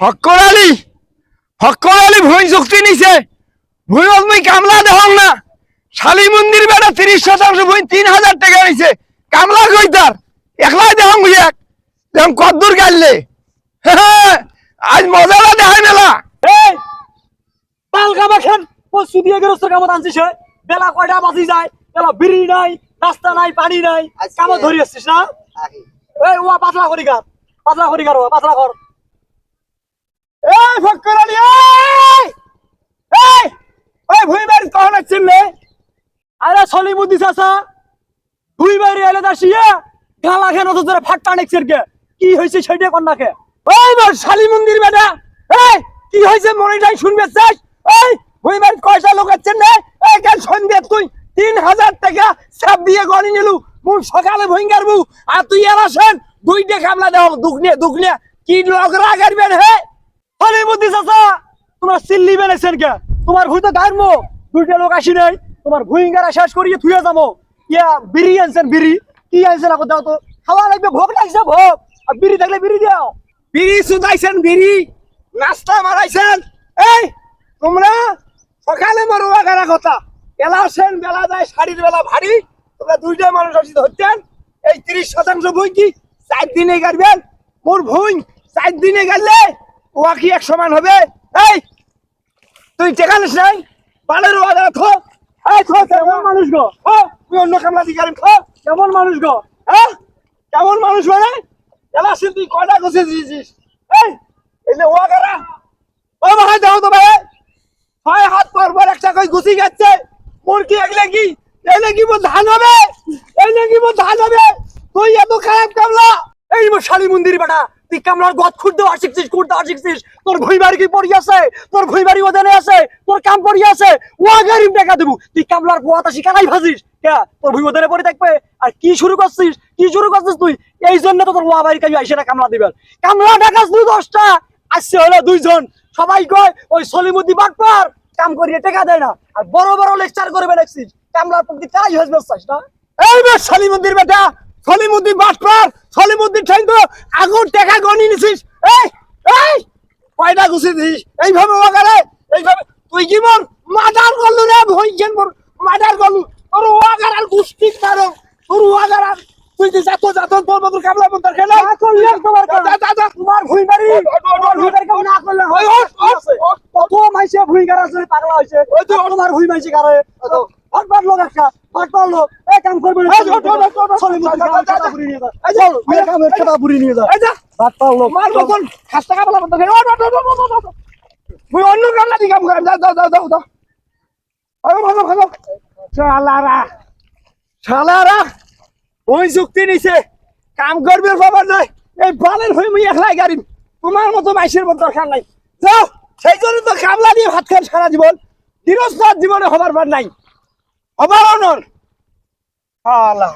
ফক্কর আলী ফক্কর আলী ভুঁই চুক্তি নিছে। ভুঁই মুই কামলা দেহং না। শালি মন্দির বেড়া তিরিশ শতাংশ ভুঁই তিন হাজার টাকা নিছে। কামলা কই তার একলাই ভুঁই এক। দেহং কদ্দুর গাইলে। আজ মজালা দেখাই মেলা। এই পালকা মাখেন পশু দিয়ে গেরস্ত কামত আনছিস বেলা কয়টা বাজি যায়? বেলা বিড়ি নাই রাস্তা নাই পানি নাই। কামত ধরি আসছিস না? এই ওয়া পাতলা করি গার পাতলা করি গার ওয়া পাতলা কর এই ফক্কর আলী ওই ভুঁই বাড়ি কখন আসছেন আরে সলি বুদ্ধি চাচা দুই বাইরে এলে কে কি হয়েছে সেটা না ওই মন্দির বেটা, এই! কি হয়েছে মনিটাই শুনবে চাস? এই ওই বাড়ি কয়টা লোক আছেন রে এই কাল সন্ধ্যে তুই? তিন হাজার টাকা সাপ দিয়ে গনি নিলু। মুই সকালে ভয়ঙ্কর বউ। আর তুই এলাসেন, দুইটা কামলা দেও দুগনে দুগনে কি লোক রাগারবেন, হে? তোমার সিল্লি বেনেছেন কে? তোমার ভুই তো দুইটা লোক আসি নাই, তোমার ভুই গারা শেষ করিয়ে থুয়ে যাব। ইয়া, বিড়ি আনছেন বিড়ি। কি আনছেন আকৌ দাও তো? খাওয়া লাগবে, ভোগ লাগছে, ভোগ। আর বিড়ি থাকলে বিড়ি দাও বিড়ি সুদাইছেন বিড়ি। নাস্তা মারাইছেন এই, তোমরা সকালে মারুয়া গারা কথা। এলাসেন বেলা যায়, শাড়ির বেলা ভারী। তোমরা দুইটা মানুষ ধরতেন। এই তিরিশ শতাংশ বই কি চার দিনে গাড়বেন? মোর ভুই চার দিনে গেলে ওয়া কি এক সমান হবে? এই তুই টেকা নিস নাই বালের ওয়া গারা থো এই থো কেমন মানুষ গো? থো তুই অন্য কামলা দিকে থো কেমন মানুষ গো? হ্যাঁ? কেমন মানুষ মানে? এলাসেন তুই কয়টা গছে দিয়েছিস? এই এলে ওয়া গারা ও ভাই দাও তো ভাই। ছয় হাত পর পর একটা কই গুছি যাচ্ছে। মোর কি এগলে কি? এলে কি মোর ধান হবে? এলে কি মোর ধান হবে তুই এত খারাপ কামলা শালি মন্দির বেটা। তুই গদ শিখছিস শিখছিস তোর কি পড়ি আছে? তোর আছে? তোর কাম পড়ি আছে? গরিব টাকা তুই কামলার শিকানাই ভাজিস। তোর ভুই পড়ে থাকবে। আর কি শুরু করছিস? কি শুরু করছিস তুই? এই জন্য তো তোর ওয়া আইসে না কামলা কামলা টাকা তুই দশটা। আসছে হলো দুইজন। সবাই কয়, ওই সলিমুদ্দি বাটপার কাম করিয়ে টাকা দেয় না। আর বড় বড় লেকচার করবে দেখছিস। কামলার প্রতি তাই হসবে না? এই বে সলিমুদ্দিন বেটা। সলিমুদ্দিন বাটপার সলিমুদ্দিন ঠাই তো আগুন টাকা গনি নিছিস এই এই কয়টা গুছি দিস এইভাবে ওয়াগারে এইভাবে তুই কি মোর মাদার করলু রে ভইছেন মোর মাদার করলু তোর ওয়াগার আর গুষ্টি মারো তোর ওয়াগার আর তুই যে যাতো যাতো তোর মতো কামলা মন্তর খেলা না করলে তোমার যা। তোমার ভুই বাড়ি তোমার ভুই বাড়ি কেউ না করলে হয়। কত মাইসে ভুই আছে পাগলা হইছে ওই তোমার ভুই মাইসে গাড়ে হটপাট লোক একটা হটপাট লোক। এই কাম করবে না কামের খেতা নিয়ে যা। লোক অন্য কাম করেন যাও যাও যাও যাও যাও আরে ভালো ভালো। শালারা শালারা ওই যুক্তি নিছে। কাম করবে খবর নাই এই বালের হয়ে মুই একলাই গাড়ি। তোমার মতো মাইসের মতো দরকার নাই। যাও সেই জন্য তো কামলা দিয়ে ভাত খান সারা জীবন। গৃহস্থ জীবনে হবার বার নাই। হবার অনর আল্লাহ